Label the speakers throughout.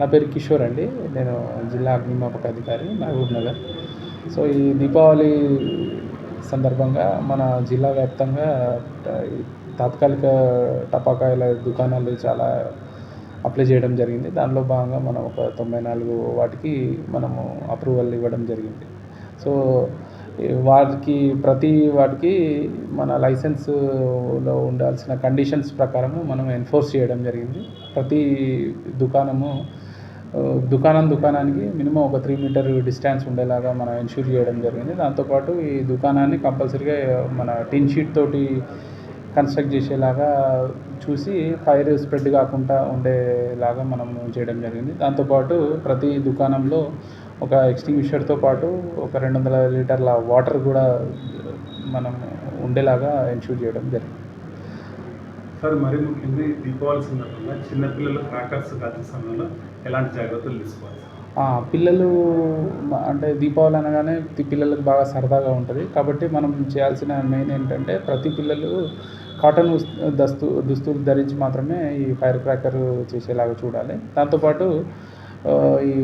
Speaker 1: నా పేరు కిషోర్ అండి. నేను జిల్లా అగ్నిమాపక అధికారి మహబూబ్ నగర్. సో ఈ దీపావళి సందర్భంగా మన జిల్లా వ్యాప్తంగా తాత్కాలిక టపాకాయల దుకాణాలు చాలా అప్లై చేయడం జరిగింది. దానిలో భాగంగా మనం ఒక తొంభై నాలుగు వాటికి మనము అప్రూవల్ ఇవ్వడం జరిగింది. సో వాటికి ప్రతి వాటికి మన లైసెన్స్లో ఉండాల్సిన కండిషన్స్ ప్రకారము మనం ఎన్ఫోర్స్ చేయడం జరిగింది. ప్రతి దుకాణము దుకాణం దుకాణానికి మినిమం ఒక త్రీ మీటర్ డిస్టెన్స్ ఉండేలాగా మనం ఎన్ష్యూర్ చేయడం జరిగింది. దాంతోపాటు ఈ దుకాణాన్ని కంపల్సరీగా మన టిన్ షీట్ తోటి కన్స్ట్రక్ట్ చేసేలాగా చూసి ఫైర్ స్ప్రెడ్ కాకుండా ఉండేలాగా మనం చేయడం జరిగింది. దాంతోపాటు ప్రతి దుకాణంలో ఒక ఎక్స్టింగ్విషర్తో పాటు ఒక రెండు వందల లీటర్ల వాటర్ కూడా మనం ఉండేలాగా ఎన్ష్యూర్ చేయడం జరిగింది.
Speaker 2: సార్ మరి ముఖ్యంగా ఈ దీపావళి సందర్భంగా చిన్నపిల్లలు క్రాకర్స్ కాల్చే సమయంలో ఎలాంటి జాగ్రత్తలు తీసుకోవాలి?
Speaker 1: పిల్లలు అంటే దీపావళి అనగానే పిల్లలకు బాగా సరదాగా ఉంటుంది. కాబట్టి మనం చేయాల్సిన మెయిన్ ఏంటంటే ప్రతి పిల్లలు కాటన్ దస్తు దుస్తులు ధరించి మాత్రమే ఈ ఫైర్ క్రాకర్ చేసేలాగా చూడాలి. దాంతోపాటు ఈ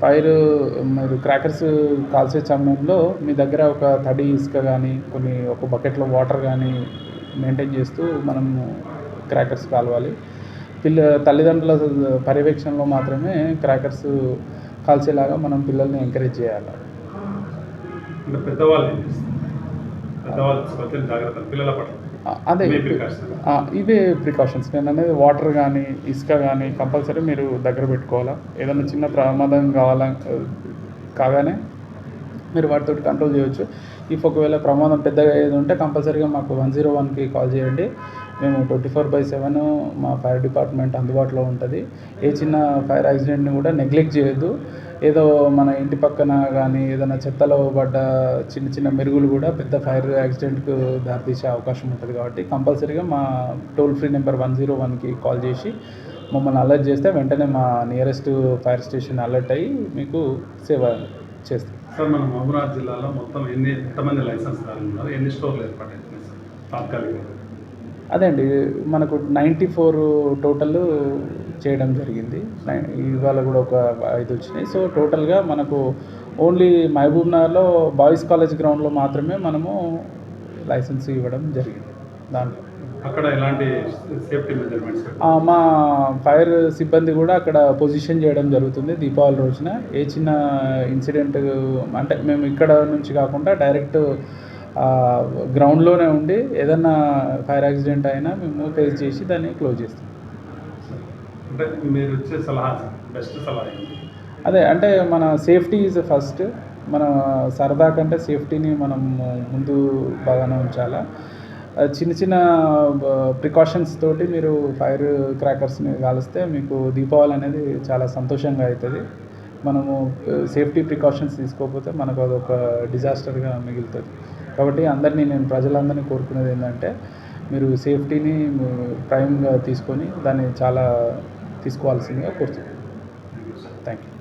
Speaker 1: ఫైర్ మీరు క్రాకర్స్ కాల్చే సమయంలో మీ దగ్గర ఒక తడి ఇసుక కానీ కొన్ని ఒక బకెట్లో వాటర్ కానీ మెయింటైన్ చేస్తూ మనం క్రాకర్స్ కాలవాలి. పిల్ల తల్లిదండ్రుల పర్యవేక్షణలో మాత్రమే క్రాకర్స్ కాల్చేలాగా మనం పిల్లల్ని ఎంకరేజ్ చేయాలి.
Speaker 2: పెద్దవాళ్ళు
Speaker 1: అదే ఇవే. ప్రికాషన్స్ నేను అనేది వాటర్ కానీ ఇసుక కానీ కంపల్సరీ మీరు దగ్గర పెట్టుకోవాలా? ఏదైనా చిన్న ప్రమాదం కావాలా? కాగానే మీరు వాటితో కంట్రోల్ చేయొచ్చు. ఇఫ్ ఒకవేళ ప్రమాదం పెద్దగా ఏది ఉంటే కంపల్సరీగా మాకు వన్ జీరో వన్కి కాల్ చేయండి. మేము ట్వంటీ ఫోర్ బై సెవెన్ మా ఫైర్ డిపార్ట్మెంట్ అందుబాటులో ఉంటుంది. ఏ చిన్న ఫైర్ యాక్సిడెంట్ని కూడా నెగ్లెక్ట్ చేయొద్దు. ఏదో మన ఇంటి పక్కన కానీ ఏదైనా చెత్తలో పడ్డ చిన్న చిన్న మెరుగులు కూడా పెద్ద ఫైర్ యాక్సిడెంట్కు దారితీసే అవకాశం ఉంటుంది కాబట్టి కంపల్సరీగా మా toll free number one zero వన్కి కాల్ చేసి మమ్మల్ని అలర్ట్ చేస్తే వెంటనే మా నియరెస్ట్ ఫైర్ స్టేషన్ అలర్ట్ అయ్యి మీకు సేవ చేస్తాం.
Speaker 2: సార్ మన మహబూబాద్ జిల్లాలో మొత్తం ఎన్ని ఎంతమంది లైసెన్స్ ఉన్నారు? ఎన్ని స్టోర్లు సార్ తాత్కాలికంగా?
Speaker 1: అదే అండి మనకు నైంటీ ఫోర్ టోటల్ చేయడం జరిగింది. ఇవాళ కూడా ఒక ఐదు వచ్చినాయి. సో టోటల్గా మనకు ఓన్లీ మహబూబ్ నగర్లో బాయ్స్ కాలేజ్ గ్రౌండ్లో మాత్రమే మనము లైసెన్స్ ఇవ్వడం జరిగింది. దాంట్లో.
Speaker 2: అక్కడ ఎలాంటి సేఫ్టీ మెజర్మెంట్స్?
Speaker 1: మా ఫైర్ సిబ్బంది కూడా అక్కడ పొజిషన్ చేయడం జరుగుతుంది దీపావళి రోజున. ఏ చిన్న ఇన్సిడెంట్ అంటే మేము ఇక్కడ నుంచి కాకుండా డైరెక్ట్ గ్రౌండ్లోనే ఉండి ఏదన్నా ఫైర్ యాక్సిడెంట్ అయినా మేము ఫేస్ చేసి దాన్ని క్లోజ్ చేస్తాం.
Speaker 2: అంటే మీరు వచ్చే సలహా బెస్ట్ సలహా
Speaker 1: అదే అంటే మన సేఫ్టీ ఈజ్ ఫస్ట్. మన సరదా కంటే సేఫ్టీని మనం ముందు బాగానే ఉంచాలా. చిన్న చిన్న ప్రికాషన్స్ తోటి మీరు ఫైర్ క్రాకర్స్ని కాలిస్తే మీకు దీపావళి అనేది చాలా సంతోషంగా అవుతుంది మనము సేఫ్టీ ప్రికాషన్స్ తీసుకోకపోతే మనకు అదొక డిజాస్టర్గా మిగులుతుంది. కాబట్టి అందరినీ నేను ప్రజలందరినీ కోరుకునేది ఏంటంటే మీరు సేఫ్టీని ప్రైమ్గా తీసుకొని దాన్ని చాలా తీసుకోవాల్సిందిగా కోరుతున్నాను. Thank you